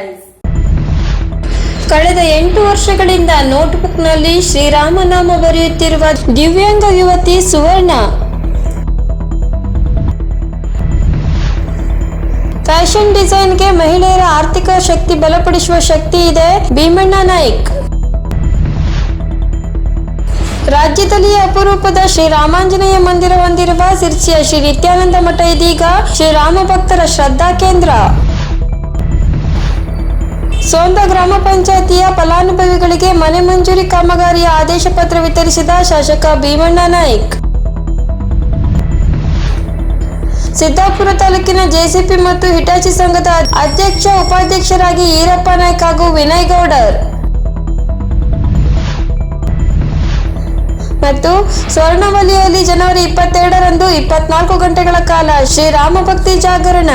Headlines ಕಳೆದ ಎಂಟು ವರ್ಷಗಳಿಂದ ನೋಟ್ಬುಕ್ನಲ್ಲಿ ಶ್ರೀರಾಮನಾಮ ಬರೆಯುತ್ತಿರುವ ದಿವ್ಯಾಂಗ ಯುವತಿ ಸುವರ್ಣ. ಫ್ಯಾಷನ್ ಡಿಸೈನ್ಗೆ ಮಹಿಳೆಯರ ಆರ್ಥಿಕ ಶಕ್ತಿ ಬಲಪಡಿಸುವ ಶಕ್ತಿ ಇದೆ ಭೀಮಣ್ಣ ನಾಯ್ಕ್. ರಾಜ್ಯದಲ್ಲಿ ಅಪರೂಪದ ಶ್ರೀರಾಮಾಂಜನೇಯ ಮಂದಿರ ಹೊಂದಿರುವ ಸಿರ್ಸಿಯ ಶ್ರೀ ನಿತ್ಯಾನಂದ ಮಠ ಇದೀಗ ಶ್ರೀರಾಮ ಭಕ್ತರ ಶ್ರದ್ಧಾ ಕೇಂದ್ರ. ಸೋಂದ ಗ್ರಾಮ ಪಂಚಾಯತಿಯ ಫಲಾನುಭವಿಗಳಿಗೆ ಮನೆ ಮಂಜೂರಿ ಕಾಮಗಾರಿಯ ಆದೇಶ ಪತ್ರ ವಿತರಿಸಿದ ಶಾಸಕ ಭೀಮಣ್ಣ ನಾಯ್ಕ್. ಸಿದ್ದಾಪುರ ತಾಲೂಕಿನ ಜೆಸಿಪಿ ಮತ್ತು ಹಿಟಾಚಿ ಸಂಘದ ಅಧ್ಯಕ್ಷ, ಉಪಾಧ್ಯಕ್ಷರಾಗಿ ಈರಪ್ಪ ನಾಯ್ಕ ಹಾಗೂ ವಿನಯ್ ಗೌಡರ್. ಮತ್ತು ಸ್ವರ್ಣವಲಿಯಲ್ಲಿ ಜನವರಿ ಇಪ್ಪತ್ತೆರಡರಂದು ಇಪ್ಪತ್ನಾಲ್ಕು ಗಂಟೆಗಳ ಕಾಲ ಶ್ರೀರಾಮ ಭಕ್ತಿ ಜಾಗರಣ.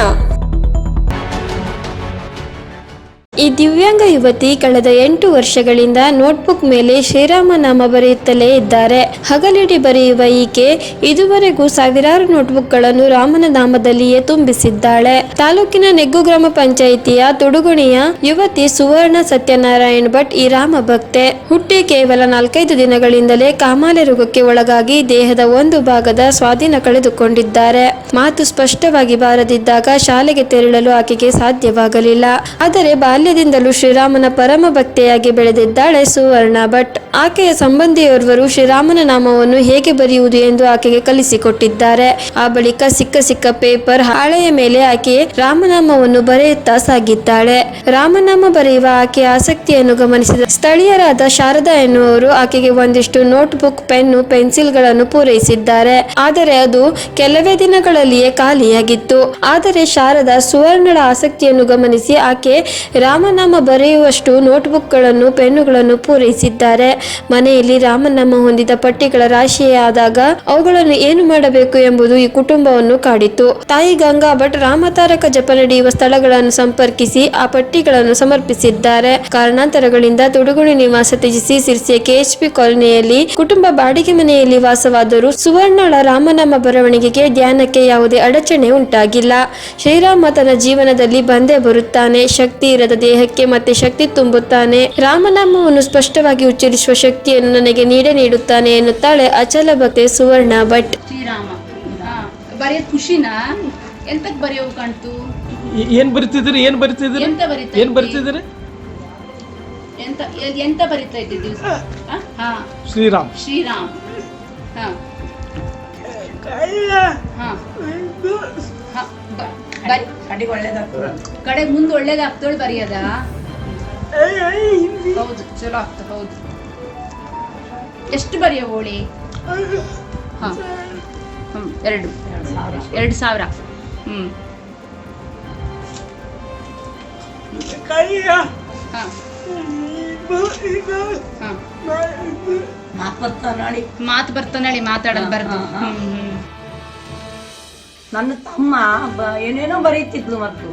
ಈ ದಿವ್ಯಾಂಗ ಯುವತಿ ಕಳೆದ ಎಂಟು ವರ್ಷಗಳಿಂದ ನೋಟ್ಬುಕ್ ಮೇಲೆ ಶ್ರೀರಾಮ ನಾಮ ಬರೆಯುತ್ತಲೇ ಇದ್ದಾರೆ. ಹಗಲಿಡಿ ಬರೆಯುವ ಈಕೆ ಇದುವರೆಗೂ ಸಾವಿರಾರು ನೋಟ್ಬುಕ್ಗಳನ್ನು ರಾಮನ ನಾಮದಲ್ಲಿಯೇ ತುಂಬಿಸಿದ್ದಾಳೆ. ತಾಲೂಕಿನ ನೆಗ್ಗು ಗ್ರಾಮ ಪಂಚಾಯಿತಿಯ ತುಡುಗುಣಿಯ ಯುವತಿ ಸುವರ್ಣ ಸತ್ಯನಾರಾಯಣ್ ಭಟ್ ಈ ರಾಮ ಭಕ್ತೆ ಹುಟ್ಟಿ ಕೇವಲ ನಾಲ್ಕೈದು ದಿನಗಳಿಂದಲೇ ಕಾಮಾಲೆ ರೋಗಕ್ಕೆ ಒಳಗಾಗಿ ದೇಹದ ಒಂದು ಭಾಗದ ಸ್ವಾಧೀನ ಕಳೆದುಕೊಂಡಿದ್ದಾರೆ. ಮಾತು ಸ್ಪಷ್ಟವಾಗಿ ಬಾರದಿದ್ದಾಗ ಶಾಲೆಗೆ ತೆರಳಲು ಆಕೆಗೆ ಸಾಧ್ಯವಾಗಲಿಲ್ಲ. ಆದರೆ ಬಾಲ್ಯದಿಂದಲೂ ಶ್ರೀರಾಮನ ಪರಮ ಭಕ್ತೆಯಾಗಿ ಬೆಳೆದಿದ್ದಾಳೆ ಸುವರ್ಣ. ಭಟ್ ಆಕೆಯ ಸಂಬಂಧಿಯೋರ್ವರು ಶ್ರೀರಾಮನ ನಾಮವನ್ನು ಹೇಗೆ ಬರೆಯುವುದು ಎಂದು ಆಕೆಗೆ ಕಲಿಸಿಕೊಟ್ಟಿದ್ದಾರೆ. ಆ ಬಳಿಕ ಸಿಕ್ಕ ಸಿಕ್ಕ ಪೇಪರ್ ಹಾಳೆಯ ಮೇಲೆ ಆಕೆ ರಾಮನಾಮವನ್ನು ಬರೆಯುತ್ತಾ ಸಾಗಿದ್ದಾಳೆ. ರಾಮನಾಮ ಬರೆಯುವ ಆಕೆಯ ಆಸಕ್ತಿಯನ್ನು ಗಮನಿಸಿದ ಸ್ಥಳೀಯರಾದ ಶಾರದಾ ಎನ್ನುವರು ಆಕೆಗೆ ಒಂದಿಷ್ಟು ನೋಟ್ ಬುಕ್ ಪೆನ್ನು, ಪೆನ್ಸಿಲ್ಗಳನ್ನು ಪೂರೈಸಿದ್ದಾರೆ. ಆದರೆ ಅದು ಕೆಲವೇ ದಿನಗಳಲ್ಲಿಯೇ ಖಾಲಿಯಾಗಿತ್ತು. ಆದರೆ ಶಾರದಾ ಸುವರ್ಣಳ ಆಸಕ್ತಿಯನ್ನು ಗಮನಿಸಿ ಆಕೆ ರಾಮನಾಮ ಬರೆಯುವಷ್ಟು ನೋಟ್ಬುಕ್ಗಳನ್ನು, ಪೆನ್ನುಗಳನ್ನು ಪೂರೈಸಿದ್ದಾರೆ. ಮನೆಯಲ್ಲಿ ರಾಮನಾಮ ಹೊಂದಿದ ಪಟ್ಟಿಗಳ ರಾಶಿಯೇ ಆದಾಗ ಅವುಗಳನ್ನು ಏನು ಮಾಡಬೇಕು ಎಂಬುದು ಈ ಕುಟುಂಬವನ್ನು ಕಾಡಿತು. ತಾಯಿ ಗಂಗಾ ಭಟ್ ರಾಮತಾರಕ ಜಪ ನಡೆಯುವ ಸ್ಥಳಗಳನ್ನು ಸಂಪರ್ಕಿಸಿ ಆ ಪಟ್ಟಿಗಳನ್ನು ಸಮರ್ಪಿಸಿದ್ದಾರೆ. ಕಾರಣಾಂತರಗಳಿಂದ ತುಡುಗುಣಿ ನಿವಾಸ ತ್ಯಜಿಸಿ ಸಿರ್ಸಿಯ ಕೆಎಚ್ಪಿ ಕಾಲೋನಿಯಲ್ಲಿ ಕುಟುಂಬ ಬಾಡಿಗೆ ಮನೆಯಲ್ಲಿ ವಾಸವಾದರೂ ಸುವರ್ಣಳ ರಾಮನಾಮ ಬರವಣಿಗೆಗೆ ಧ್ಯಾನಕ್ಕೆ ಯಾವುದೇ ಅಡಚಣೆ ಉಂಟಾಗಿಲ್ಲ. ಶ್ರೀರಾಮ ತನ್ನ ಜೀವನದಲ್ಲಿ ಬಂದೇ ಬರುತ್ತಾನೆ. ಶಕ್ತಿ ಇರದ ದೇಹಕ್ಕೆ ಮತ್ತೆ ಶಕ್ತಿ ತುಂಬುತ್ತಾನೆ. ರಾಮನಾಮವನ್ನು ಸ್ಪಷ್ಟವಾಗಿ ಉಚ್ಚರಿಸುವ ಶಕ್ತಿಯನ್ನು ನನಗೆ ನೀಡೇ ನೀಡುತ್ತಾನೆ ಎನ್ನುತ್ತಾಳೆ ಅಚಲ ಭಕ್ತೆ ಸುವರ್ಣ ಭಟ್. ಶ್ರೀರಾಮ. ಬರೆಯೋದ್ ಖುಷಿನಾ? ಎಂತಕ್ ಬರೆಯೋ ಕಾಣ್ತು? ಏನ್ ಬರಿತಿದ್ರಿ ಏನ್ ಬರಿತಿದ್ರಿ ಎಂತ ಬರಿತಾ ಏನ್? ಬರಿತಿದ್ರಿ ಎಂತ ಎಂತ ಬರಿತಾ ಇದ್ದಿದ್ದು ಹಾ. ಶ್ರೀರಾಮ್. ಶ್ರೀರಾಮ್. ಹಾ. ಹಾ. ಕಡೆಗೆ ಒಳ್ಳೇದಾಗ್ತದೆ. ಕಡೆ ಮುಂದೆ ಒಳ್ಳೇದಾಗ್ತೋಳ್ ಬರೆಯದ ಹೌದು. ಚಲೋ ಆಗ್ತ ಹೌದು. ಎಷ್ಟು ಬರೆಯ ಹೋಳಿ? ಹಾ. ಎರಡು. ಎರಡು ಸಾವಿರ. ಹ್ಮ್. ಹಾ. ಹಾ. ನಾಲ್ಕತ್ತ ನಾಡಿ ಮಾತು ಬರ್ತಾನಳಿ ಮಾತಾಡೋದು ಬರ್ದು. ಹ್ಮ್. ನನ್ನ ತಮ್ಮ ಏನೇನೋ ಬರೀತಿದ್ಲು ಮತ್ತು.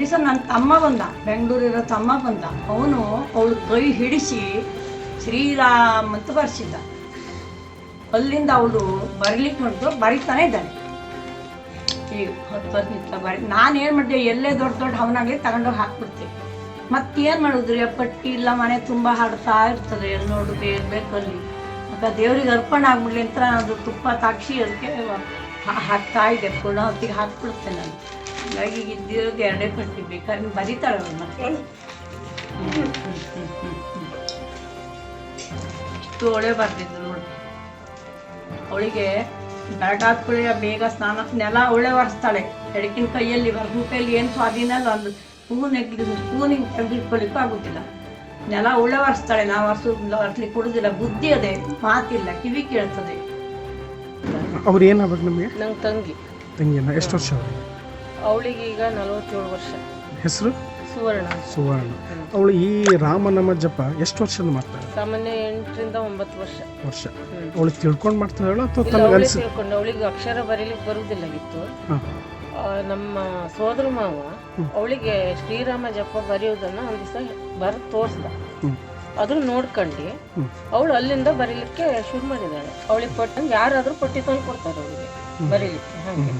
ದಿವಸ ನನ್ನ ತಮ್ಮ ಬಂದ, ಬೆಂಗಳೂರಿರೋ ತಮ್ಮ ಬಂದ. ಅವನು ಅವಳು ಕೈ ಹಿಡಿಸಿ ಶ್ರೀರಾಮ್ ಅಂತ ಬರ್ಸಿದ್ದ. ಅಲ್ಲಿಂದ ಅವಳು ಬರಿಲಿಕ್ಕೆ ನೋಡಿದ್ರು ಬರಿತಾನೆ ಇದ್ದಾಳೆ. ಈಗ ಹತ್ತು ವರ್ಷ ಬರಿ ನಾನು ಏನು ಮಾಡಿದೆ, ಎಲ್ಲೇ ದೊಡ್ಡ ದೊಡ್ಡ ಹವನಾಗಲಿ ತಗೊಂಡೋಗಿ ಹಾಕ್ಬಿಡ್ತೀವಿ ಮತ್ತೇನು ಮಾಡಿದ್ರಿ ಪಟ್ಟಿ ಇಲ್ಲ, ಮನೆ ತುಂಬ ಹಾಡ್ತಾ ಇರ್ತದೆ ಎಲ್ಲಿ ಎಲ್ಲಿ ಬೇಕಲ್ಲಿ. ಮತ್ತು ದೇವ್ರಿಗೆ ಅರ್ಪಣೆ ಆಗ್ಬಿಡ್ಲಿ ಅಂತ ಅದು ತುಪ್ಪ ತಾಕ್ಷಿ ಅದಕ್ಕೆ ಹಾಕ್ತಾ ಇದ್ದೆ ಪೂರ್ಣ ಹೊತ್ತಿಗೆ ಹಾಕ್ಬಿಡ್ತೇನೆ ನಾನು. ಹಾಗಾಗಿ ಇದ್ದಿರೋದು ಎರಡೇ ಪಟ್ಟಿ ಬೇಕಾದ್ರೆ ಬರೀತಾಳೆ ಹ್ಮ್, ಹ್ಮ್. ಇಷ್ಟು ಒಳ್ಳೆ ಬರ್ತಿದ್ರು ನೋಡಿ. ಅವಳಿಗೆ ಬೆಳಗಾದ ಕುಳಿಯ ಬೇಗ ಸ್ನಾನ ನೆಲ ಒಳ್ಳೆ ಒರೆಸ್ತಾಳೆ. ಎಡಕಿನ ಕೈಯಲ್ಲಿ ಬರ್ದು ಕೈಯಲ್ಲಿ ಏನು ಸ್ವಾಧೀನ ಅಲ್ಲ ಒಂದು ಹೂ ನೆಗ್ಲಿ ಹೂವಿನ ತೆಗೆದಿಟ್ಕೊಳ್ಳಿಕ್ಕೂ ಆಗುತ್ತಿಲ್ಲ. ನೆಲ ಒಳ್ಳೆ ಒರೆಸ್ತಾಳೆ ನಾವು ಒರೆಸೋದಿಲ್ಲ ಒರೆಸ್ಲಿಕ್ಕೆ ಕೊಡೋದಿಲ್ಲ ಬುದ್ಧಿ ಅದೇ ಮಾತಿಲ್ಲ ಕಿವಿ ಕೇಳ್ತದೆ. ಅವ್ರು ಏನಾಗ್ಬೇಕು ನಮಗೆ? ನಂಗೆ ತಂಗಿ. ತಂಗಿನ? ಎಷ್ಟು ವರ್ಷ ಅವ್ರಿಗೆ ಅವಳಿಗೆ ಈಗ ನಲವತ್ತೇಳು ವರ್ಷ. ಹೆಸರು? ಸುವರ್ಣ. ಸುವರ್ಣ. ಅವಳು ಈ ರಾಮನಾಮ ಜಪ ಎಷ್ಟು ವರ್ಷದ ಮಾಡ್ತಾಳೆ ಸಾಮಾನ್ಯ ಎಂಟರಿಂದ ಒಂಬತ್ತು ವರ್ಷ. ವರ್ಷ. ಅವಳು ತಿಳ್ಕೊಂಡು ಮಾಡ್ತಾಳೆ ಅಥವಾ ತನಗೆ ಅವಳೇ ಅನ್ಸಿ ತಿಳ್ಕೊಂಡು ಅವಳಿಗೆ ಅಕ್ಷರ ಬರೀಲಿಕ್ಕೆ ಬರುವುದಿಲ್ಲಾಗಿತ್ತು ಹಾಂ. ಆ, ನಮ್ಮ ಸೋದರ ಮಾವ ಅವಳಿಗೆ ಶ್ರೀರಾಮ ಜಪ ಬರೆಯೋದನ್ನು ಒಂದು ದಿವಸ ಬರೆದು ತೋರಿಸ್ದ. ಅದನ್ನ ನೋಡ್ಕೊಂಡು ಅವಳು ಅಲ್ಲಿಂದ ಬರೀಲಿಕ್ಕೆ ಶುರು ಮಾಡಿದ್ದಾಳೆ ಅವಳಿಗೆ ಕೊಟ್ಟಂಗೆ ಯಾರಾದ್ರೂ ಪಟ್ಟಿ ತಂದು ಕೊಡ್ತಾರೆ ಅವಳಿಗೆ ಬರೀಲಿಕ್ಕೆ ಹಾಗೆ.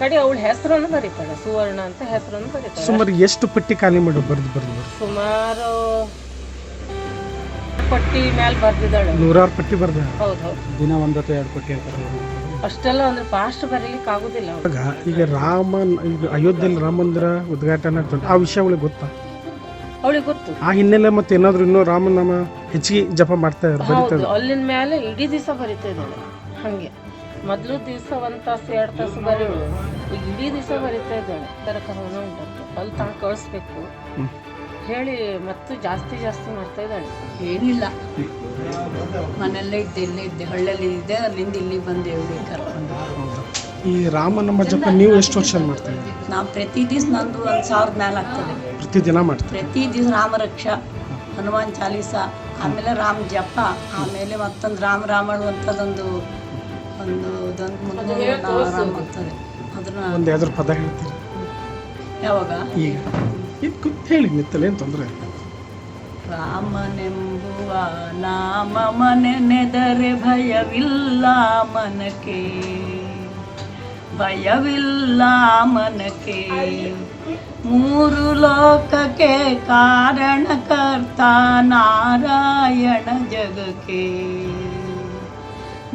ಕಡೆ ಅವಳ ಹೆಸರನ್ನು ಬರೀತಾಳೆ ಸುವರ್ಣ ಅಂತ ಹೆಸರನ್ನು ಬರೀತಾಳೆ. ಸುಮಾರು ಎಷ್ಟು ಪಟ್ಟಿ ಖಾಲಿ ಮಾಡಿ ಬರ್ದು ಬರೆದು ಸುಮಾರು ಪಟ್ಟಿ ಮ್ಯಾಲ ಬರ್ದಿದ್ದಾಳೆ. ನೂರಾರು ಪಟ್ಟಿ ಬರ್ದ ಹೌದು ಹೌದು. ದಿನ ಒಂದತ್ತು ಎರಡು ಪಟ್ಟಿ ಅಷ್ಟೆಲ್ಲ ಅಂದ್ರೆ ಫಾಸ್ಟ್ ಬರೀಲಿಕ್ಕೆ ಆಗುದಿಲ್ಲ. ಈಗ ರಾಮನ್ ಈಗ ಅಯೋಧ್ಯೆಯಲ್ಲಿ ರಾಮ ಮಂದಿರ ಉದ್ಘಾಟನೆ ಆಗ್ತದೆ ಆ ವಿಷಯ ಅವಳಿಗೆ ಗೊತ್ತಾ? ಅವಳಿಗೆ ಗೊತ್ತು. ಆ ಹಿನ್ನೆಲೆ ಮತ್ತೆ ಏನಾದ್ರು ಇನ್ನೂ ರಾಮನಾಮ ಹೆಚ್ಚಿಗೆ ಜಪ ಮಾಡ್ತಾ ಇದ್ದಾರೆ ಹೌದು ಅಲ್ಲಿನ ಮೇಲೆ ಇಡೀ ದಿವಸ ಬರಿತಾ ಇದ್ದಾಳೆ. ಹಂಗೆ. ಮೊದಲು ದಿವಸ ಒಂದು ತಾಸು ಎರಡು ತಾಸು ಬರೆಯೋಳು ಈಗ ಇಡೀ ದಿವಸ ಬರಿತಾ ಇದ್ದಾಳೆ. ತರಕಾರಿ ಉಂಟು ಅಲ್ಲಿ ತನಕ ಕಳಿಸ್ಬೇಕು. ಹೇಳಿ ಮತ್ತು ಜಾಸ್ತಿ ಜಾಸ್ತಿ ಮಾಡ್ತಾ ಇದ್ದಾಳೆ. ಏನಿಲ್ಲ. ಮನೆಯಲ್ಲೇ ಇದ್ದೆ ಇಲ್ಲೇ ಇದ್ದೆ. ಹಳ್ಳಲ್ಲಿ ಇದ್ದೆ ಅಲ್ಲಿಂದ ಇಲ್ಲಿ ಬಂದೆ ಇವ್ರಿಗೆ ಕರ್ಕೊಂಡು. ಈ ರಾಮನ ಜಪ ನೀವು ಎಷ್ಟು ವರ್ಷ ಮಾಡ್ತೀರಿ? ನಾವು ಪ್ರತಿ ದಿವಸ ನಂದು ಒಂದು ಸಾವಿರದ ಮೇಲೆ ಆಗ್ತದೆ ಪ್ರತಿದಿನ ಮಾಡ್ತೀವಿ ಪ್ರತಿ ದಿವಸ ರಾಮರಕ್ಷ ಹನುಮಾನ್ ಚಾಲೀಸ ಆಮೇಲೆ ರಾಮ ಜಪ ಆಮೇಲೆ ಮತ್ತೊಂದು ರಾಮ ರಾಮಳು ಅಂತದೊಂದು ಒಂದು ಇದೊಂದು ಮುನ್ನೂರು ರಾಮ ಆಗ್ತದೆ ಅದನ್ನ ಒಂದು ಯಾವ್ದಾದ್ರು ಪದ ಹೇಳ್ತೀರಿ? ಯಾವಾಗ? ಈಗ. ಇದು ಕೂತ್ ಹೇಳಿ ನಿತ್ತಲೆ ಏನು ತೊಂದರೆ ಇಲ್ಲ. ರಾಮನೆಂಬುವ ನಾಮ ಮನೆನೆದರೆ ಭಯವಿಲ್ಲ ಮನಕ್ಕೆ. ಭಯವಿಲ್ಲ ಮನಕ್ಕೆ ಮೂರು ಲೋಕಕ್ಕೆ ಕಾರಣಕರ್ತ ನಾರಾಯಣ ಜಗಕ್ಕೆ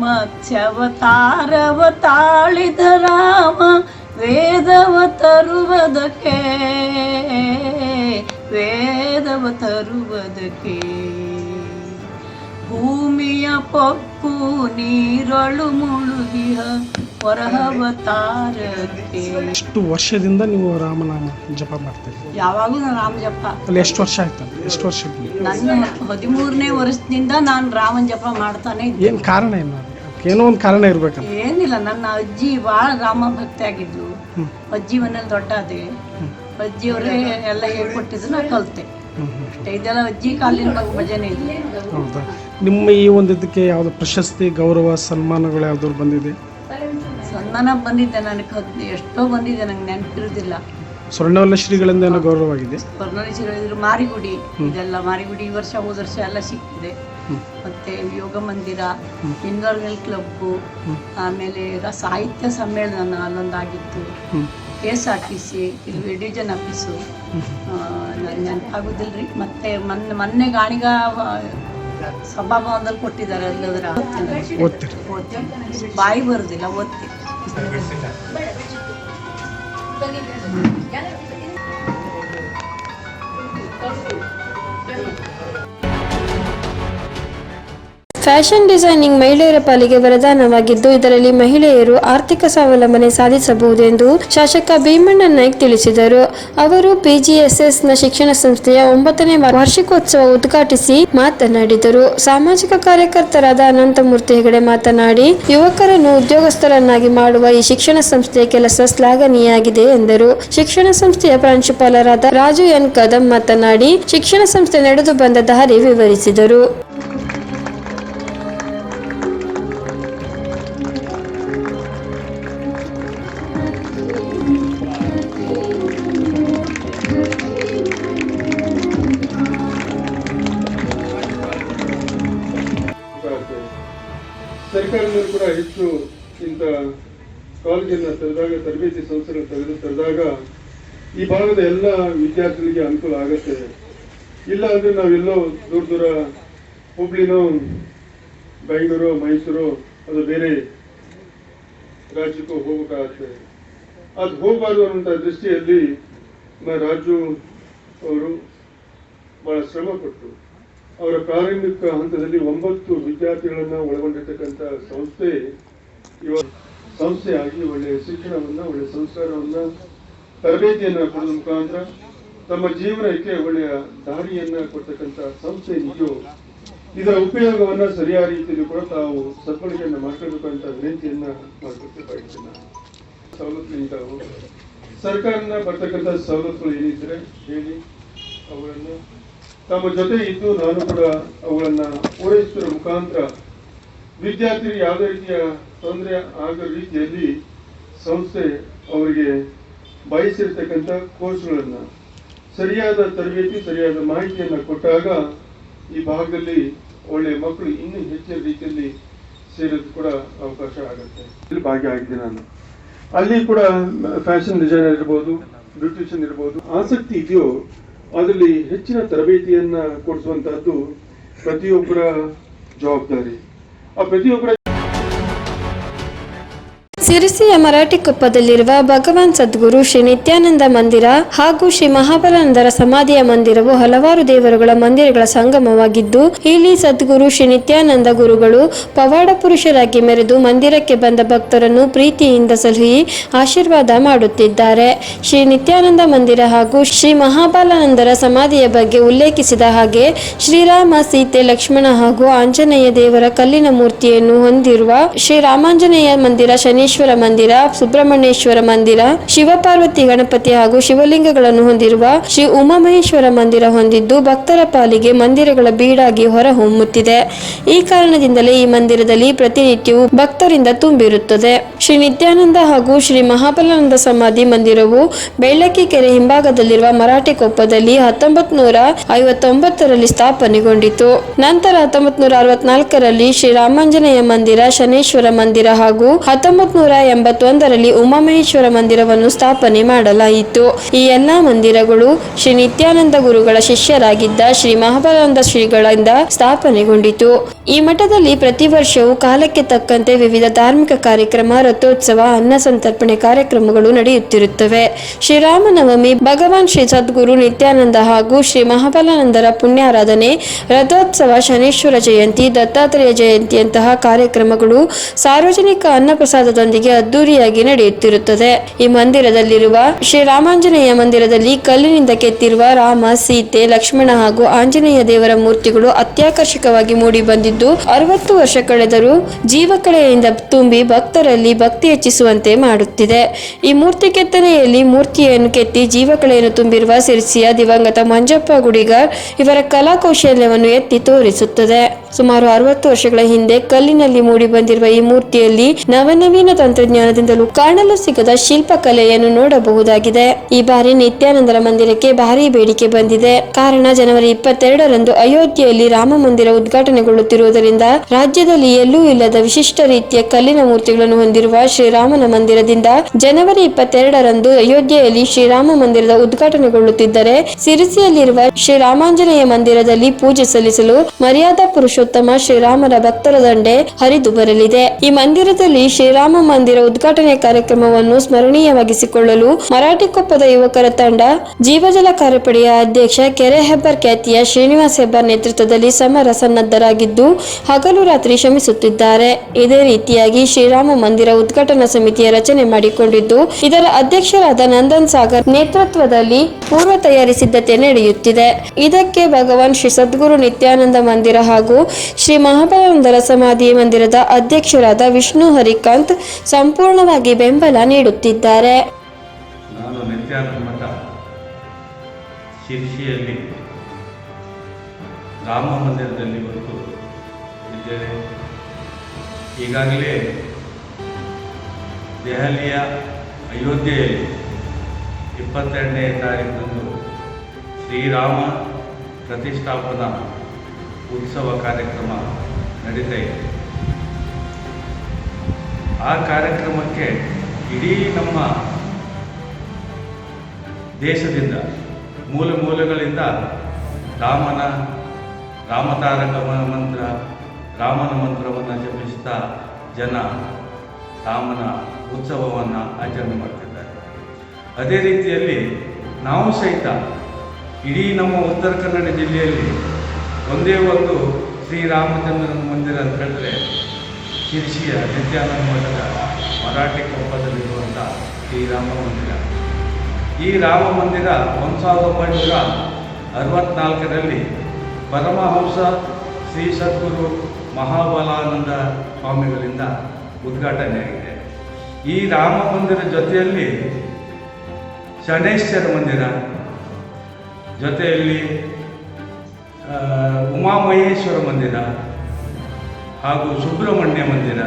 ಮತ್ಸ್ಯವತಾರವ ತಾಳಿದ ರಾಮ ವೇದವ ತರುವುದಕ್ಕೆ ವೇದವ ತರುವುದಕ್ಕೆ ಭೂಮಿಯ ಪೊಕ್ಕು ನೀರೊಳು ಮುಳುಗಿಹ ಹೊರಹವತಾರಕ್ಕೆ ಎಷ್ಟು ವರ್ಷದಿಂದ ನೀವು ರಾಮನಾಮ ಜಪ ಮಾಡ್ತೀರಿ? ಯಾವಾಗಲೂ ನಾನು ರಾಮ ಜಪ. ಅಲ್ಲಿ ಎಷ್ಟು ವರ್ಷ ಆಯ್ತು? ಎಷ್ಟು ವರ್ಷ ನನ್ನ ಹದಿಮೂರನೇ ವರ್ಷದಿಂದ ನಾನು ರಾಮನ ಜಪ ಮಾಡ್ತಾನೆ ಇದ್ದೆ. ಏನು ಕಾರಣ ಏನು? ಅದಕ್ಕೆ ಏನೋ ಒಂದು ಕಾರಣ ಇರ್ಬೇಕು ಏನಿಲ್ಲ ನನ್ನ ಅಜ್ಜಿ ಭಾಳ ರಾಮ ಭಕ್ತಿ ಆಗಿದ್ಲು ಅಜ್ಜಿ ಮನೇಲಿ ದೊಡ್ಡ ಅದೇ ಅಜ್ಜಿಯವರೇ ಎಲ್ಲ ಹೇಳ್ಕೊಟ್ಟಿದ್ದು ನಾನು ಕಲಿತೆ. ಅಷ್ಟೇ ಇದೆಲ್ಲ ಅಜ್ಜಿ ಕಾಲಿನ ಬಗ್ಗೆ ಭಜನೆ ಇದೆ ಹೌದಾ? ನಿಮ್ಮ ಈ ಒಂದು ಇದಕ್ಕೆ ಯಾವುದು ಪ್ರಶಸ್ತಿ ಗೌರವ ಸನ್ಮಾನಗಳು ಯಾವ್ದಾದ್ರು ಬಂದಿದೆ? ಸನ್ಮಾನ ಬಂದಿದ್ದೆ ನನಗೆ ಎಷ್ಟೋ ಬಂದಿದೆ ನಂಗೆ ನೆನಪಿರೋದಿಲ್ಲ. ಸ್ವರ್ಣವಲ್ಲ ಶ್ರೀಗಳಿಂದ ಏನೋ ಗೌರವವಾಗಿದೆ? ಸ್ವರ್ಣೇಶ್ವರ ಇದ್ರ ಮಾರಿಗುಡಿ ಇದೆಲ್ಲ ಮಾರಿಗುಡಿ ಈ ವರ್ಷ ಹೋದ ವರ್ಷ ಎಲ್ಲ ಸಿಕ್ಕಿದೆ. ಮತ್ತೆ ಯೋಗ ಮಂದಿರ ಇನ್ವಾರ್ವೆಲ್ ಕ್ಲಬ್ಬು ಆಮೇಲೆ ಸಾಹಿತ್ಯ ಸಮ್ಮೇಳನ ಅಲ್ಲೊಂದಾಗಿತ್ತು K S R T C ಇಲ್ಲಿ ಡಿವಿಜನ್ ಆಫೀಸು ನನಗೆ ನೆನಪಾಗೋದಿಲ್ಲ ರೀ ಮತ್ತೆ ಮೊನ್ನೆ ಮೊನ್ನೆ ಗಾಣಿಗ ಸಭಾಭವನದಲ್ಲಿ ಕೊಟ್ಟಿದ್ದಾರೆ ಓದ್ತೀರಿ. ಓದ್ತೀನಿ ಬಾಯಿ ಬರೋದಿಲ್ಲ ಓದ್ತೀನಿ बड़े बच्चे ಫ್ಯಾಷನ್ ಡಿಸೈನಿಂಗ್ ಮಹಿಳೆಯರ ಪಾಲಿಗೆ ವರದಾನವಾಗಿದ್ದು, ಇದರಲ್ಲಿ ಮಹಿಳೆಯರು ಆರ್ಥಿಕ ಸ್ವಾವಲಂಬನೆ ಸಾಧಿಸಬಹುದು ಎಂದು ಶಾಸಕ ಭೀಮಣ್ಣ ನಾಯ್ಕ್ ತಿಳಿಸಿದರು. ಅವರು ಪಿಜಿಎಸ್ಎಸ್ನ ಶಿಕ್ಷಣ ಸಂಸ್ಥೆಯ ಒಂಬತ್ತನೇ ವಾರ್ಷಿಕೋತ್ಸವ ಉದ್ಘಾಟಿಸಿ ಮಾತನಾಡಿದರು. ಸಾಮಾಜಿಕ ಕಾರ್ಯಕರ್ತರಾದ ಅನಂತಮೂರ್ತಿ ಹೆಗಡೆ ಮಾತನಾಡಿ, ಯುವಕರನ್ನು ಉದ್ಯೋಗಸ್ಥರನ್ನಾಗಿ ಮಾಡುವ ಈ ಶಿಕ್ಷಣ ಸಂಸ್ಥೆಯ ಕೆಲಸ ಶ್ಲಾಘನೀಯಾಗಿದೆ ಎಂದರು. ಶಿಕ್ಷಣ ಸಂಸ್ಥೆಯ ಪ್ರಾಂಶುಪಾಲರಾದ ರಾಜು ಎನ್ ಕದಂ ಮಾತನಾಡಿ, ಶಿಕ್ಷಣ ಸಂಸ್ಥೆ ನಡೆದು ಬಂದ ದಾರಿ ವಿವರಿಸಿದರು. ಈ ಎಲ್ಲ ವಿದ್ಯಾರ್ಥಿಗಳಿಗೆ ಅನುಕೂಲ ಆಗುತ್ತೆ. ಇಲ್ಲ ಅಂದ್ರೆ ನಾವೆಲ್ಲೋ ದೂರ ದೂರ ಹುಬ್ಳಿನೋ, ಬೆಂಗಳೂರು, ಮೈಸೂರು, ಅದು ಬೇರೆ ರಾಜ್ಯಕ್ಕೂ ಹೋಗಬೇಕಾಗತ್ತೆ. ಅದು ಹೋಗಬಾರ್ದು ಅನ್ನುವಂಥ ದೃಷ್ಟಿಯಲ್ಲಿ ರಾಜು ಅವರು ಬಹಳ ಶ್ರಮ ಪಟ್ಟರು ಅವರ ಪ್ರಾರಂಭಿಕ ಹಂತದಲ್ಲಿ ಒಂಬತ್ತು ವಿದ್ಯಾರ್ಥಿಗಳನ್ನ ಒಳಗೊಂಡಿರ್ತಕ್ಕಂಥ ಸಂಸ್ಥೆ ಇವಾಗ ಸಂಸ್ಥೆಯಾಗಿ ಒಳ್ಳೆಯ ಶಿಕ್ಷಣವನ್ನ ಒಳ್ಳೆಯ ಸಂಸ್ಕಾರವನ್ನ ತರಬೇತಿಯನ್ನ ಕೊಡುವ ಮುಖಾಂತರ ತಮ್ಮ ಜೀವನಕ್ಕೆ ಒಳ್ಳೆಯ ದಾರಿಯನ್ನ ಕೊಡ್ತಕ್ಕಂಥ ಸಂಸ್ಥೆ ಇದೆಯೋ, ಇದರ ಉಪಯೋಗವನ್ನ ಸರಿಯಾದ ರೀತಿಯಲ್ಲಿ ಕೂಡ ತಾವು ಸದ್ಬಳಕೆಯನ್ನ ಮಾಡ್ಕೊಳ್ಬೇಕು ಅಂತ ವಿನಂತಿಯನ್ನ ಮಾಡ್ಕೊಳ್ತಾ ಬಯಸ್ತೇನೆ ನಾನು. ಸವಲತ್ತು ಇದ್ದಾವೆ ಸರ್ಕಾರದಿಂದ ಬರ್ತಕ್ಕಂಥ ಸವಲತ್ತುಗಳು ಏನಿದ್ರೆ ಹೇಳಿ ಅವುಗಳನ್ನು ತಮ್ಮ ಜೊತೆ ಇದ್ದು ನಾನು ಕೂಡ ಅವುಗಳನ್ನ ಪೂರೈಸುವ ಮುಖಾಂತರ ವಿದ್ಯಾರ್ಥಿಗಳಿಗೆ ಯಾವುದೇ ರೀತಿಯ ತೊಂದರೆ ಆಗೋ ರೀತಿಯಲ್ಲಿ ಸಂಸ್ಥೆ ಅವರಿಗೆ ಬಯಸಿರ್ತಕ್ಕಂಥ ಕೋರ್ಸ್ಗಳನ್ನು ಸರಿಯಾದ ತರಬೇತಿ, ಸರಿಯಾದ ಮಾಹಿತಿಯನ್ನ ಕೊಟ್ಟಾಗ ಈ ಭಾಗದಲ್ಲಿ ಒಳ್ಳೆಯ ಮಕ್ಕಳು ಇನ್ನೂ ಹೆಚ್ಚಿನ ರೀತಿಯಲ್ಲಿ ಸೇರೋದು ಕೂಡ ಅವಕಾಶ ಆಗುತ್ತೆ. ಇಲ್ಲಿ ಭಾಗಿಯಾಗಿದ್ದೆ ನಾನು. ಅಲ್ಲಿ ಕೂಡ ಫ್ಯಾಷನ್ ಡಿಸೈನರ್ ಇರ್ಬೋದು, ಬ್ಯೂಟಿಷಿಯನ್ ಇರ್ಬೋದು, ಆಸಕ್ತಿ ಇದೆಯೋ ಅದರಲ್ಲಿ ಹೆಚ್ಚಿನ ತರಬೇತಿಯನ್ನ ಕೊಡಿಸುವಂತಹದ್ದು ಪ್ರತಿಯೊಬ್ಬರ ಜವಾಬ್ದಾರಿ. ಆ ಪ್ರತಿಯೊಬ್ಬರ ಸಿರಿಸಿಯ ಮರಾಠಿ ಕೊಪ್ಪದಲ್ಲಿರುವ ಭಗವಾನ್ ಸದ್ಗುರು ಶ್ರೀ ನಿತ್ಯಾನಂದ ಮಂದಿರ ಹಾಗೂ ಶ್ರೀ ಮಹಾಬಲಾನಂದರ ಸಮಾಧಿಯ ಮಂದಿರವು ಹಲವಾರು ದೇವರುಗಳ ಮಂದಿರಗಳ ಸಂಗಮವಾಗಿದ್ದು, ಇಲ್ಲಿ ಸದ್ಗುರು ಶ್ರೀ ನಿತ್ಯಾನಂದ ಗುರುಗಳು ಪವಾಡ ಪುರುಷರಾಗಿ ಮೆರೆದು ಮಂದಿರಕ್ಕೆ ಬಂದ ಭಕ್ತರನ್ನು ಪ್ರೀತಿಯಿಂದ ಸಲಹಿ, ಆಶೀರ್ವಾದ ಮಾಡುತ್ತಿದ್ದಾರೆ. ಶ್ರೀ ನಿತ್ಯಾನಂದ ಮಂದಿರ ಹಾಗೂ ಶ್ರೀ ಮಹಾಬಲಾನಂದರ ಸಮಾಧಿಯ ಬಗ್ಗೆ ಉಲ್ಲೇಖಿಸಿದ ಹಾಗೆ, ಶ್ರೀರಾಮ, ಸೀತೆ, ಲಕ್ಷ್ಮಣ ಹಾಗೂ ಆಂಜನೇಯ ದೇವರ ಕಲ್ಲಿನ ಮೂರ್ತಿಯನ್ನು ಹೊಂದಿರುವ ಶ್ರೀ ರಾಮಾಂಜನೇಯ ಮಂದಿರ ಶನೀಶ್ವರ ಮಂದಿರ, ಸುಬ್ರಹ್ಮಣ್ಯೇಶ್ವರ ಮಂದಿರ, ಶಿವಪಾರ್ವತಿ ಗಣಪತಿ ಹಾಗೂ ಶಿವಲಿಂಗಗಳನ್ನು ಹೊಂದಿರುವ ಶ್ರೀ ಉಮಾಮಹೇಶ್ವರ ಮಂದಿರ ಹೊಂದಿದ್ದು ಭಕ್ತರ ಪಾಲಿಗೆ ಮಂದಿರಗಳ ಬೀಡಾಗಿ ಹೊರಹೊಮ್ಮುತ್ತಿದೆ. ಈ ಕಾರಣದಿಂದಲೇ ಈ ಮಂದಿರದಲ್ಲಿ ಪ್ರತಿನಿತ್ಯವೂ ಭಕ್ತರಿಂದ ತುಂಬಿರುತ್ತದೆ. ಶ್ರೀ ನಿತ್ಯಾನಂದ ಹಾಗೂ ಶ್ರೀ ಮಹಾಬಲಾನಂದ ಸಮಾಧಿ ಮಂದಿರವು ಬೆಳ್ಳಕ್ಕಿ ಕೆರೆ ಹಿಂಭಾಗದಲ್ಲಿರುವ ಮರಾಠಿ ಕೊಪ್ಪದಲ್ಲಿ ಹತ್ತೊಂಬತ್ ನೂರ ಐವತ್ತೊಂಬತ್ತರಲ್ಲಿ ಸ್ಥಾಪನೆಗೊಂಡಿತು. ನಂತರ ಹತ್ತೊಂಬತ್ ನೂರ ಅರವತ್ನಾಲ್ಕರಲ್ಲಿ ಶ್ರೀ ರಾಮಾಂಜನೇಯ ಮಂದಿರ, ಶನೇಶ್ವರ ಮಂದಿರ ಹಾಗೂ ಹತ್ತೊಂಬತ್ ನೂರ ಎಂಬತ್ತೊಂದರಲ್ಲಿ ಉಮಾಮಹೇಶ್ವರ ಮಂದಿರವನ್ನು ಸ್ಥಾಪನೆ ಮಾಡಲಾಯಿತು. ಈ ಎಲ್ಲಾ ಮಂದಿರಗಳು ಶ್ರೀ ನಿತ್ಯಾನಂದ ಗುರುಗಳ ಶಿಷ್ಯರಾಗಿದ್ದ ಶ್ರೀ ಮಹಾಬಲಾನಂದ ಶ್ರೀಗಳಿಂದ ಸ್ಥಾಪನೆಗೊಂಡಿತು. ಈ ಮಠದಲ್ಲಿ ಪ್ರತಿ ವರ್ಷವೂ ಕಾಲಕ್ಕೆ ತಕ್ಕಂತೆ ವಿವಿಧ ಧಾರ್ಮಿಕ ಕಾರ್ಯಕ್ರಮ, ರಥೋತ್ಸವ, ಅನ್ನ ಸಂತರ್ಪಣೆ ಕಾರ್ಯಕ್ರಮಗಳು ನಡೆಯುತ್ತಿರುತ್ತವೆ. ಶ್ರೀರಾಮನವಮಿ, ಭಗವಾನ್ ಶ್ರೀ ಸದ್ಗುರು ನಿತ್ಯಾನಂದ ಹಾಗೂ ಶ್ರೀ ಮಹಾಬಲಾನಂದರ ಪುಣ್ಯಾರಾಧನೆ, ರಥೋತ್ಸವ, ಶನೇಶ್ವರ ಜಯಂತಿ, ದತ್ತಾತ್ರೇಯ ಜಯಂತಿಯಂತಹ ಕಾರ್ಯಕ್ರಮಗಳು ಸಾರ್ವಜನಿಕ ಅನ್ನಪ್ರಸಾದದೊಂದಿಗೆ ಅದ್ದೂರಿಯಾಗಿ ನಡೆಯುತ್ತಿರುತ್ತದೆ. ಈ ಮಂದಿರದಲ್ಲಿರುವ ಶ್ರೀ ರಾಮಾಂಜನೇಯ ಮಂದಿರದಲ್ಲಿ ಕಲ್ಲಿನಿಂದ ಕೆತ್ತಿರುವ ರಾಮ, ಸೀತೆ, ಲಕ್ಷ್ಮಣ ಹಾಗೂ ಆಂಜನೇಯ ದೇವರ ಮೂರ್ತಿಗಳು ಅತ್ಯಾಕರ್ಷಕವಾಗಿ ಮೂಡಿ ಬಂದಿದ್ದು, ಅರವತ್ತು ವರ್ಷ ಕಳೆದರೂ ಜೀವಕಳೆಯಿಂದ ತುಂಬಿ ಭಕ್ತರಲ್ಲಿ ಭಕ್ತಿ ಹೆಚ್ಚಿಸುವಂತೆ ಮಾಡುತ್ತಿದೆ. ಈ ಮೂರ್ತಿ ಕೆತ್ತನೆಯಲ್ಲಿ ಮೂರ್ತಿಯನ್ನು ಕೆತ್ತಿ ಜೀವಕಳೆಯನ್ನು ತುಂಬಿರುವ ಸಿರಿಸಿಯ ದಿವಂಗತ ಮಂಜಪ್ಪ ಗುಡಿಗಾರ್ ಇವರ ಕಲಾಕೌಶಲ್ಯವನ್ನು ಎತ್ತಿ ತೋರಿಸುತ್ತದೆ. ಸುಮಾರು ಅರವತ್ತು ವರ್ಷಗಳ ಹಿಂದೆ ಕಲ್ಲಿನಲ್ಲಿ ಮೂಡಿ ಬಂದಿರುವ ಈ ಮೂರ್ತಿಯಲ್ಲಿ ನವನವೀನ ತಂತ್ರಜ್ಞಾನದಿಂದಲೂ ಕಾಣಲು ಸಿಗದ ಶಿಲ್ಪಕಲೆಯನ್ನು ನೋಡಬಹುದಾಗಿದೆ. ಈ ಬಾರಿ ನಿತ್ಯಾನಂದರ ಮಂದಿರಕ್ಕೆ ಭಾರಿ ಬೇಡಿಕೆ ಬಂದಿದೆ. ಕಾರಣ ಜನವರಿ ಇಪ್ಪತ್ತೆರಡರಂದು ಅಯೋಧ್ಯೆಯಲ್ಲಿ ರಾಮ ಮಂದಿರ ಉದ್ಘಾಟನೆಗೊಳ್ಳುತ್ತಿರುವುದರಿಂದ ರಾಜ್ಯದಲ್ಲಿ ಎಲ್ಲೂ ಇಲ್ಲದ ವಿಶಿಷ್ಟ ರೀತಿಯ ಕಲ್ಲಿನ ಮೂರ್ತಿಗಳನ್ನು ಹೊಂದಿರುವ ಶ್ರೀರಾಮನ ಮಂದಿರದಿಂದ ಜನವರಿ ಇಪ್ಪತ್ತೆರಡರಂದು ಅಯೋಧ್ಯೆಯಲ್ಲಿ ಶ್ರೀರಾಮ ಮಂದಿರದ ಉದ್ಘಾಟನೆಗೊಳ್ಳುತ್ತಿದ್ದರೆ, ಸಿರಿಸಿಯಲ್ಲಿರುವ ಶ್ರೀರಾಮಾಂಜನೇಯ ಮಂದಿರದಲ್ಲಿ ಪೂಜೆ ಸಲ್ಲಿಸಲು ಮರ್ಯಾದಾ ಪುರುಷೋತ್ತಮ ಶ್ರೀರಾಮರ ಭಕ್ತರ ದಂಡೆ ಹರಿದು ಬರಲಿದೆ. ಈ ಮಂದಿರದಲ್ಲಿ ಶ್ರೀರಾಮ ಮಂದಿರ ಉದ್ಘಾಟನೆ ಕಾರ್ಯಕ್ರಮವನ್ನು ಸ್ಮರಣೀಯವಾಗಿಸಿಕೊಳ್ಳಲು ಮರಾಠಿ ಕೊಪ್ಪದ ಯುವಕರ ತಂಡ, ಜೀವಜಲ ಕಾರ್ಯಪಡೆಯ ಅಧ್ಯಕ್ಷ ಕೆರೆ ಹೆಬ್ಬರ್ ಖ್ಯಾತಿಯ ಶ್ರೀನಿವಾಸ್ ಹೆಬ್ಬರ್ ನೇತೃತ್ವದಲ್ಲಿ ಸಮರ ಸನ್ನದ್ಧರಾಗಿದ್ದು, ಹಗಲು ರಾತ್ರಿ ಶ್ರಮಿಸುತ್ತಿದ್ದಾರೆ. ಇದೇ ರೀತಿಯಾಗಿ ಶ್ರೀರಾಮ ಮಂದಿರ ಉದ್ಘಾಟನಾ ಸಮಿತಿಯ ರಚನೆ ಮಾಡಿಕೊಂಡಿದ್ದು, ಇದರ ಅಧ್ಯಕ್ಷರಾದ ನಂದನ್ ಸಾಗರ್ ನೇತೃತ್ವದಲ್ಲಿ ಪೂರ್ವ ತಯಾರಿ ಸಿದ್ಧತೆ ನಡೆಯುತ್ತಿದೆ. ಇದಕ್ಕೆ ಭಗವಾನ್ ಶ್ರೀ ಸದ್ಗುರು ನಿತ್ಯಾನಂದ ಮಂದಿರ ಹಾಗೂ ಶ್ರೀ ಮಹಾಬಲಂದರ ಸಮಾಧಿ ಮಂದಿರದ ಅಧ್ಯಕ್ಷರಾದ ವಿಷ್ಣು ಹರಿಕಾಂತ್ ಸಂಪೂರ್ಣವಾಗಿ ಬೆಂಬಲ ನೀಡುತ್ತಿದ್ದಾರೆ. ನಾನು ಶಿರ್ಷಿಯಲ್ಲಿ ರಾಮ ಮಂದಿರದಲ್ಲಿ ಇವತ್ತು ಇದ್ದೇನೆ. ಈಗಾಗಲೇ ದೆಹಲಿಯ ಅಯೋಧ್ಯೆಯಲ್ಲಿ ಇಪ್ಪತ್ತೆರಡನೇ ತಾರೀಕಂದು ಶ್ರೀರಾಮ ಪ್ರತಿಷ್ಠಾಪನಾ ಉತ್ಸವ ಕಾರ್ಯಕ್ರಮ ನಡೀತಾ ಇದೆ. ಆ ಕಾರ್ಯಕ್ರಮಕ್ಕೆ ಇಡೀ ನಮ್ಮ ದೇಶದಿಂದ, ಮೂಲ ಮೂಲಗಳಿಂದ ರಾಮನ ರಾಮತಾರಕ ಮಂತ್ರ, ರಾಮನ ಮಂತ್ರವನ್ನು ಜಪಿಸ್ತಾ ಜನ ರಾಮನ ಉತ್ಸವವನ್ನು ಆಚರಣೆ ಮಾಡ್ತಿದ್ದಾರೆ. ಅದೇ ರೀತಿಯಲ್ಲಿ ನಾವು ಸಹಿತ ಇಡೀ ನಮ್ಮ ಉತ್ತರ ಕನ್ನಡ ಜಿಲ್ಲೆಯಲ್ಲಿ ಒಂದೇ ಒಂದು ಶ್ರೀರಾಮಚಂದ್ರನ ಮಂದಿರ ಅಂತ ಹೇಳಿದ್ರೆ ಶಿರ್ಷಿಯ ನಿತ್ಯಾನಂದ ಮಠದ ಮರಾಠಿ ಕೊಪ್ಪದಲ್ಲಿರುವಂಥ ಶ್ರೀರಾಮ ಮಂದಿರ. ಈ ರಾಮ ಮಂದಿರ ಒಂದು ಸಾವಿರದ ಒಂಬೈನೂರ ಅರವತ್ನಾಲ್ಕರಲ್ಲಿ ಪರಮಹಂಸ ಶ್ರೀ ಸದ್ಗುರು ಮಹಾಬಲಾನಂದ ಸ್ವಾಮಿಗಳಿಂದ ಉದ್ಘಾಟನೆಯಾಗಿದೆ ಈ ರಾಮ ಮಂದಿರ ಜೊತೆಯಲ್ಲಿ ಶನೇಶ್ವರ ಮಂದಿರ, ಜೊತೆಯಲ್ಲಿ ಉಮಾಮಹೇಶ್ವರ ಮಂದಿರ ಹಾಗೂ ಸುಬ್ರಹ್ಮಣ್ಯ ಮಂದಿರ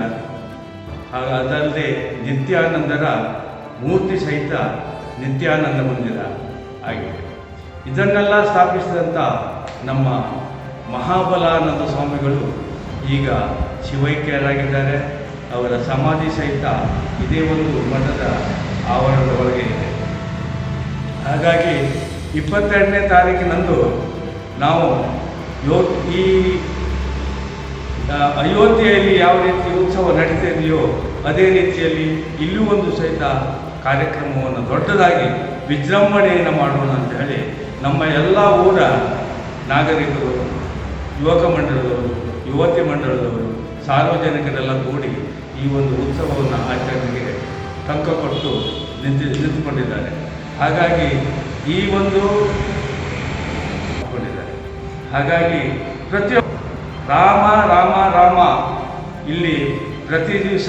ಹಾಗೂ ಅದಲ್ಲದೆ ನಿತ್ಯಾನಂದರ ಮೂರ್ತಿ ಸಹಿತ ನಿತ್ಯಾನಂದ ಮಂದಿರ ಆಗಿದೆ. ಇದನ್ನೆಲ್ಲ ಸ್ಥಾಪಿಸಿದಂಥ ನಮ್ಮ ಮಹಾಬಲಾನಂದ ಸ್ವಾಮಿಗಳು ಈಗ ಶಿವೈಕ್ಯರಾಗಿದ್ದಾರೆ. ಅವರ ಸಮಾಧಿ ಸಹಿತ ಇದೇ ಒಂದು ಮಠದ ಆವರಣದ ಒಳಗೆ ಇದೆ. ಹಾಗಾಗಿ ಇಪ್ಪತ್ತೆರಡನೇ ತಾರೀಕಿನಂದು ನಾವು ಯೋ ಈ ಅಯೋಧ್ಯೆಯಲ್ಲಿ ಯಾವ ರೀತಿ ಉತ್ಸವ ನಡೀತಿದೆಯೋ ಅದೇ ರೀತಿಯಲ್ಲಿ ಇಲ್ಲೂ ಒಂದು ಸಹಿತ ಕಾರ್ಯಕ್ರಮವನ್ನು ದೊಡ್ಡದಾಗಿ ವಿಜೃಂಭಣೆಯನ್ನು ಮಾಡೋಣ ಅಂತ ಹೇಳಿ ನಮ್ಮ ಎಲ್ಲ ಊರ ನಾಗರಿಕರು, ಯುವಕ ಮಂಡಳದವರು, ಯುವತಿ ಮಂಡಳದವರು, ಸಾರ್ವಜನಿಕರೆಲ್ಲ ಕೂಡಿ ಈ ಒಂದು ಉತ್ಸವವನ್ನು ಆಚರಣೆಗೆ ತಂಕ ಕೊಟ್ಟು ನಿಂತು ನಿಂತುಕೊಂಡಿದ್ದಾರೆ. ಹಾಗಾಗಿ ಈ ಒಂದು ಹಾಗಾಗಿ ಪ್ರತಿಯೊ ರಾಮ ರಾಮ ರಾಮ. ಇಲ್ಲಿ ಪ್ರತಿ ದಿವಸ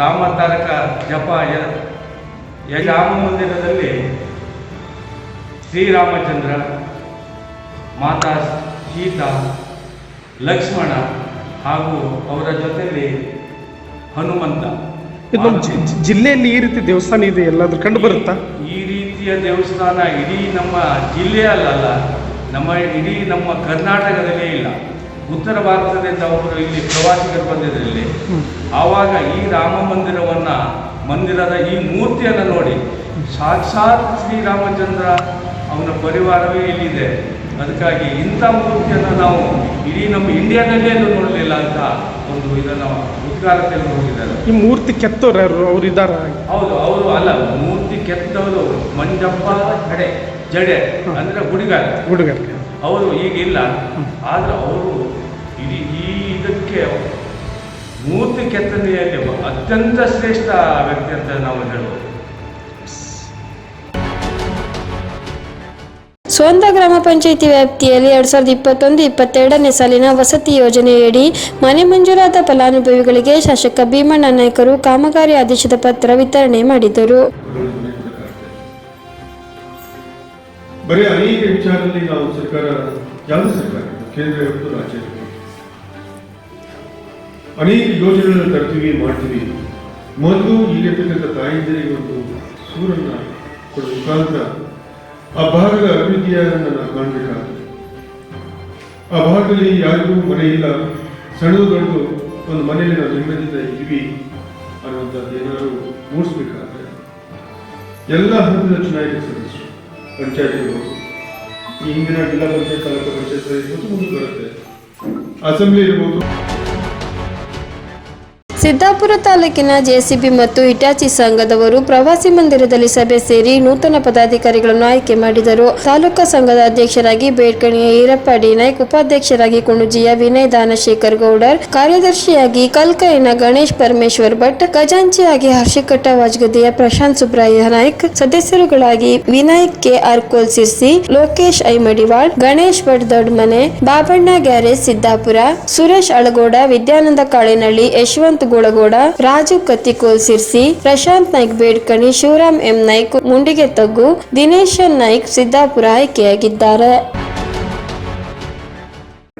ರಾಮ ತಾರಕ ಜಪ ರಾಮ ಮಂದಿರದಲ್ಲಿ ಶ್ರೀರಾಮಚಂದ್ರ ಮಾತಾ ಸೀತಾ ಲಕ್ಷ್ಮಣ ಹಾಗೂ ಅವರ ಜೊತೆಯಲ್ಲಿ ಹನುಮಂತ. ಇದು ನಮ್ಮ ಜಿಲ್ಲೆಯಲ್ಲಿ ಈ ರೀತಿ ದೇವಸ್ಥಾನ ಇದೆ ಎಲ್ಲಾದ್ರೂ ಕಂಡು ಬರುತ್ತಾ? ಈ ರೀತಿಯ ದೇವಸ್ಥಾನ ಇಡೀ ನಮ್ಮ ಜಿಲ್ಲೆಯಲ್ಲ ನಮ್ಮ ಇಡೀ ನಮ್ಮ ಕರ್ನಾಟಕದಲ್ಲೇ ಇಲ್ಲ. ಉತ್ತರ ಭಾರತದಿಂದ ಅವರು ಇಲ್ಲಿ ಪ್ರವಾಸಿಗರು ಬಂದಿದ್ದರಲ್ಲಿ ಆವಾಗ ಈ ರಾಮ ಮಂದಿರವನ್ನು, ಮಂದಿರದ ಈ ಮೂರ್ತಿಯನ್ನು ನೋಡಿ ಸಾಕ್ಷಾತ್ ಶ್ರೀರಾಮಚಂದ್ರ ಅವನ ಪರಿವಾರವೇ ಇಲ್ಲಿದೆ. ಅದಕ್ಕಾಗಿ ಇಂಥ ಮೂರ್ತಿಯನ್ನು ನಾವು ಇಡೀ ನಮ್ಮ ಇಂಡಿಯಾದಲ್ಲೇ ನೋಡಲಿಲ್ಲ ಅಂತ ಒಂದು ಇದನ್ನು ಉದ್ಗಾರತೆಯಲ್ಲಿ ನೋಡಿದ್ದಾರೆ. ಈ ಮೂರ್ತಿ ಕೆತ್ತೋರು ಯಾರು? ಅವ್ರು ಇದ್ದಾರ? ಹೌದು ಅವರು ಅಲ್ಲ ಮೂರ್ತಿ ಕೆತ್ತವರು ಮಂಜಪ್ಪ ಜಡೆ ಜಡೆ ಅಂದ್ರೆ ಹುಡುಗಾರ ಹುಡುಗರಿಗೆ ಅವರು ಈಗ ಇಲ್ಲ ಆದರೆ ಅವರು ಇಡೀ ಈ ಇದಕ್ಕೆ ಮೂರ್ತಿ ಕೆತ್ತನೆಯಲ್ಲಿ ಅತ್ಯಂತ ಶ್ರೇಷ್ಠ ವ್ಯಕ್ತಿ ಅಂತ ನಾವು ಹೇಳ್ಬೋದು. ಸೋಂದ ಗ್ರಾಮ ಪಂಚಾಯಿತಿ ವ್ಯಾಪ್ತಿಯಲ್ಲಿ ಎರಡ್ ಸಾವಿರದ ಇಪ್ಪತ್ತೊಂದು, ಇಪ್ಪತ್ತೆರಡನೇ ಸಾಲಿನ ವಸತಿ ಯೋಜನೆಯಡಿ ಮನೆ ಮಂಜೂರಾದ ಫಲಾನುಭವಿಗಳಿಗೆ ಶಾಸಕ ಭೀಮಣ್ಣ ನಾಯ್ಕರು ಕಾಮಗಾರಿ ಆದೇಶದ ಪತ್ರ ವಿತರಣೆ ಮಾಡಿದರು. ಬರೀ ಅನೇಕ ವಿಚಾರದಲ್ಲಿ ನಾವು ಸರ್ಕಾರ ಯಾವುದೇ ಕೇಂದ್ರ ಮತ್ತು ರಾಜ್ಯ ಅನೇಕ ಯೋಜನೆಗಳನ್ನು ತರ್ತೀವಿ, ಮಾಡ್ತೀವಿ. ಮೊದಲು ಇಲ್ಲಿರ್ತಕ್ಕಂಥ ತಾಯಿಂದರಿಗೆ ಒಂದು ಸೂರನ್ನು ಕೊಡುವ ಮುಖಾಂತರ ಆ ಭಾಗದ ಅಭಿವೃದ್ಧಿಯನ್ನು ನಾವು ಕಾಣಬೇಕಾಗ್ತದೆ ಆ ಭಾಗದಲ್ಲಿ ಯಾರಿಗೂ ಮನೆ ಇಲ್ಲ. ಸಣ್ಣದು ದೊಡ್ಡದು ಒಂದು ಮನೆಯಲ್ಲಿ ನಾವು ನೆಮ್ಮದಿಯಿಂದ ಇದ್ವಿ ಅನ್ನುವಂಥದ್ದು ಏನಾದರೂ ಮೂಡಿಸ್ಬೇಕಾದ್ರೆ ಎಲ್ಲ ಹಂತದ ಚುನಾಯಿತ ಸದಸ್ಯರು ಪಂಚಾಯತ್ ಇರ್ಬೋದು ಈ ಹಿಂದಿನ ಜಿಲ್ಲಾ ಪಂಚಾಯತ್ ತಾಲೂಕು ಪಂಚಾಯತ್ ಇರ್ಬೋದು ಮುಂದೆ ಬರುತ್ತೆ ಅಸೆಂಬ್ಲಿ ಇರ್ಬೋದು. ಸಿದ್ದಾಪುರ ತಾಲೂಕಿನ ಜೆಸಿಬಿ ಮತ್ತು ಇಟಾಚಿ ಸಂಘದವರು ಪ್ರವಾಸಿ ಮಂದಿರದಲ್ಲಿ ಸಭೆ ಸೇರಿ ನೂತನ ಪದಾಧಿಕಾರಿಗಳನ್ನು ಆಯ್ಕೆ ಮಾಡಿದರು. ತಾಲೂಕಾ ಸಂಘದ ಅಧ್ಯಕ್ಷರಾಗಿ ಬೇಡ್ಕಣಿಯ ಈರಪ್ಪ ಡಿ ನಾಯ್ಕ್ ಉಪಾಧ್ಯಕ್ಷರಾಗಿ ಕುಣುಜಿಯ ವಿನಯ್ ದಾನಶೇಖರ್ ಗೌಡರ್, ಕಾರ್ಯದರ್ಶಿಯಾಗಿ ಕಲ್ಕೈನ ಗಣೇಶ್ ಪರಮೇಶ್ವರ್ ಭಟ್, ಖಜಾಂಚಿಯಾಗಿ ಹರ್ಷಿಕಟ್ಟ ವಾಜ್ಗದೆಯ Prashant Subraya Naik, ಸದಸ್ಯರುಗಳಾಗಿ Vinayak K. Arkol Sirsi, Lokesh Aimadival, Ganesh Bhat Dodmane, Babanna garage Siddapura, Suresh Alagoda, Vidyananda Kalenahalli Yashwant Gulagoda, Raju Kattikol Sirsi, Prashant Naik Bedkani, Shivaram M Naik Mundige Taggu, Dinesh Naik Siddapura ಆಯ್ಕೆಯಾಗಿದ್ದಾರೆ.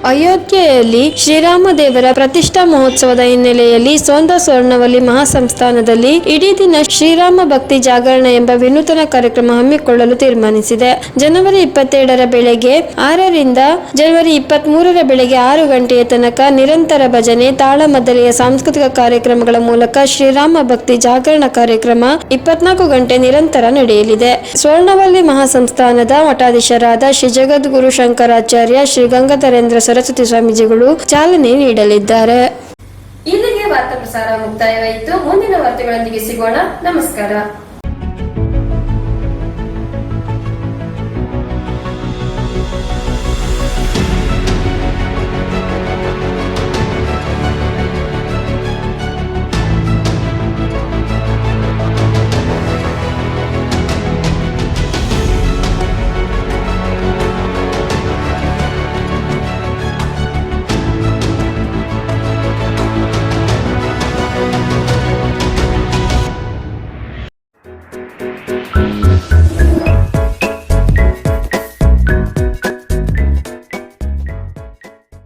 ಅಯೋಧ್ಯೆಯಲ್ಲಿ ಶ್ರೀರಾಮ ದೇವರ ಪ್ರತಿಷ್ಠಾ ಮಹೋತ್ಸವದ ಹಿನ್ನೆಲೆಯಲ್ಲಿ ಸೋಂದ ಸ್ವರ್ಣವಲ್ಲಿ ಮಹಾಸಂಸ್ಥಾನದಲ್ಲಿ ಇಡೀ ದಿನ ಶ್ರೀರಾಮ ಭಕ್ತಿ ಜಾಗರಣ ಎಂಬ ವಿನೂತನ ಕಾರ್ಯಕ್ರಮ ಹಮ್ಮಿಕೊಳ್ಳಲು ತೀರ್ಮಾನಿಸಿದೆ. ಜನವರಿ ಇಪ್ಪತ್ತೆರಡರ ಬೆಳಗ್ಗೆ ಆರರಿಂದ ಜನವರಿ ಇಪ್ಪತ್ತ್ ಮೂರರ ಬೆಳಗ್ಗೆ ಆರು ಗಂಟೆಯ ತನಕ ನಿರಂತರ ಭಜನೆ, ತಾಳಮದ್ದಲೆಯ ಸಾಂಸ್ಕೃತಿಕ ಕಾರ್ಯಕ್ರಮಗಳ ಮೂಲಕ ಶ್ರೀರಾಮ ಭಕ್ತಿ ಜಾಗರಣ ಕಾರ್ಯಕ್ರಮ ಇಪ್ಪತ್ನಾಲ್ಕು ಗಂಟೆ ನಿರಂತರ ನಡೆಯಲಿದೆ. ಸ್ವರ್ಣವಲ್ಲಿ ಮಹಾಸಂಸ್ಥಾನದ ಮಠಾಧೀಶರಾದ ಶ್ರೀ ಜಗದ್ಗುರು ಶಂಕರಾಚಾರ್ಯ ಶ್ರೀ ಗಂಗಾಧರೇಂದ್ರ ಸರಸ್ವತಿ ಸ್ವಾಮೀಜಿಗಳು ಚಾಲನೆ ನೀಡಲಿದ್ದಾರೆ. ಇಲ್ಲಿಗೆ ವಾರ್ತಾ ಪ್ರಸಾರ ಮುಕ್ತಾಯವಾಯಿತು. ಮುಂದಿನ ವಾರ್ತೆಗಳೊಂದಿಗೆ ಸಿಗೋಣ. ನಮಸ್ಕಾರ.